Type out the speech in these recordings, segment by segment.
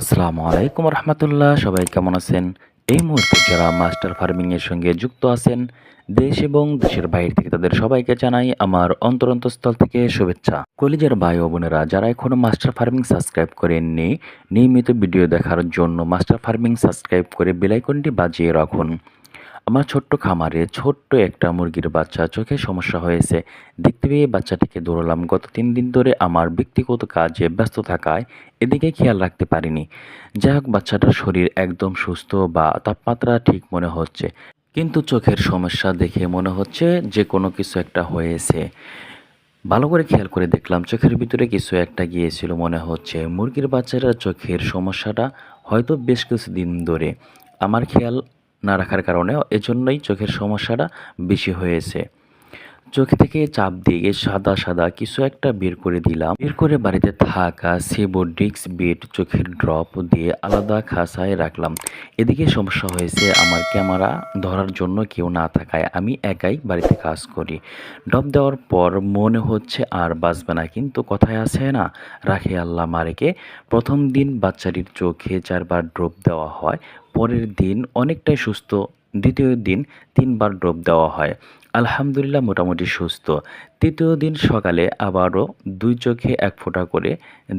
আসসালামু আলাইকুম রহমতুল্লাহ, সবাই কেমন আছেন? এই মুহূর্তে যারা মাস্টার ফার্মিংয়ের সঙ্গে যুক্ত আছেন, দেশ এবং দেশের বাইরে থেকে তাদের সবাইকে জানাই আমার অন্তরন্তস্থল থেকে শুভেচ্ছা। কলিজার ভাই ও বোনেরা, যারা এখনও মাস্টার ফার্মিং সাবস্ক্রাইব করেননি, নিয়মিত ভিডিও দেখার জন্য মাস্টার ফার্মিং সাবস্ক্রাইব করে বেলাইকনটি বাজিয়ে রাখুন। আমার ছোট্ট খামারে ছোট্ট একটা মুরগির বাচ্চা চোখে সমস্যা হয়েছে। দেখতে পেয়ে বাচ্চাটিকে দৌড়ালাম। গত তিন দিন ধরে আমার ব্যক্তিগত কাজে ব্যস্ত থাকায় এদিকে খেয়াল রাখতে পারিনি। যাই হোক, বাচ্চাটার শরীর একদম সুস্থ বা তাপমাত্রা ঠিক মনে হচ্ছে। কিন্তু চোখের সমস্যা দেখে মনে হচ্ছে যে কোনো কিছু একটা হয়েছে। ভালো করে খেয়াল করে দেখলাম চোখের ভিতরে কিছু একটা গিয়েছিল। মনে হচ্ছে মুরগির বাচ্চারা চোখের সমস্যাটা হয়তো বেশ কিছুদিন ধরে। আমার খেয়াল না রাখার কারণে এজন্যই চোখের সমস্যাটা বেশি হয়েছে। চোখে থেকে চাপ দিয়ে সাদা সাদা কিছু একটা বের করে দিলাম। বের করে বাড়িতে থাকা সেবো ডিক্স বেড চোখের ড্রপ দিয়ে আলাদা খাসায় রাখলাম। এদিকে সমস্যা হয়েছে, আমার ক্যামেরা ধরার জন্য কেউ না থাকায় আমি একাই বাড়িতে কাজ করি। ড্রপ দেওয়ার পর মনে হচ্ছে আর বাঁচবে না, কিন্তু কথায় আছে না, রাখে আল্লাহ মারেকে। প্রথম দিন বাচ্চাটির চোখে চারবার ড্রপ দেওয়া হয়, পরের দিন অনেকটাই সুস্থ, দ্বিতীয় দিন তিনবার ড্রপ দেওয়া হয়। আলহামদুলিল্লাহ মোটামুটি সুস্থ। তৃতীয় দিন সকালে আবারও দুই চোখে এক ফোঁটা করে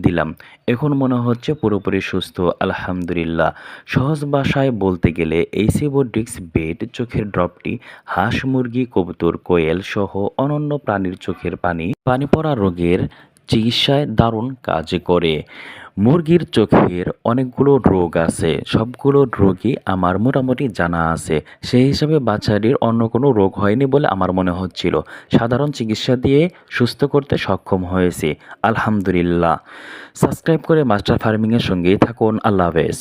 দিলাম। এখন মনে হচ্ছে পুরোপুরি সুস্থ, আলহামদুলিল্লাহ। সহজ ভাষায় বলতে গেলে এই সিবোডিক্স বেড চোখের ড্রপটি হাঁস, মুরগি, কবুতর, কোয়েল সহ অনন্য প্রাণীর চোখের পানি পানি পড়া রোগের চিকিৎসায় দারুণ কাজ করে। মুরগির চোখের অনেকগুলো রোগ আছে। সবগুলো রোগই আমার মোটামুটি জানা আছে। সেই হিসাবে বাচ্চাটির অন্য কোনো রোগ হয়নি বলে আমার মনে হচ্ছিল। সাধারণ চিকিৎসা দিয়ে সুস্থ করতে সক্ষম হয়েছে। আলহামদুলিল্লাহ। সাবস্ক্রাইব করে মাস্টার ফার্মিংয়ের সঙ্গেই থাকুন। আল্লাহ হাফেজ।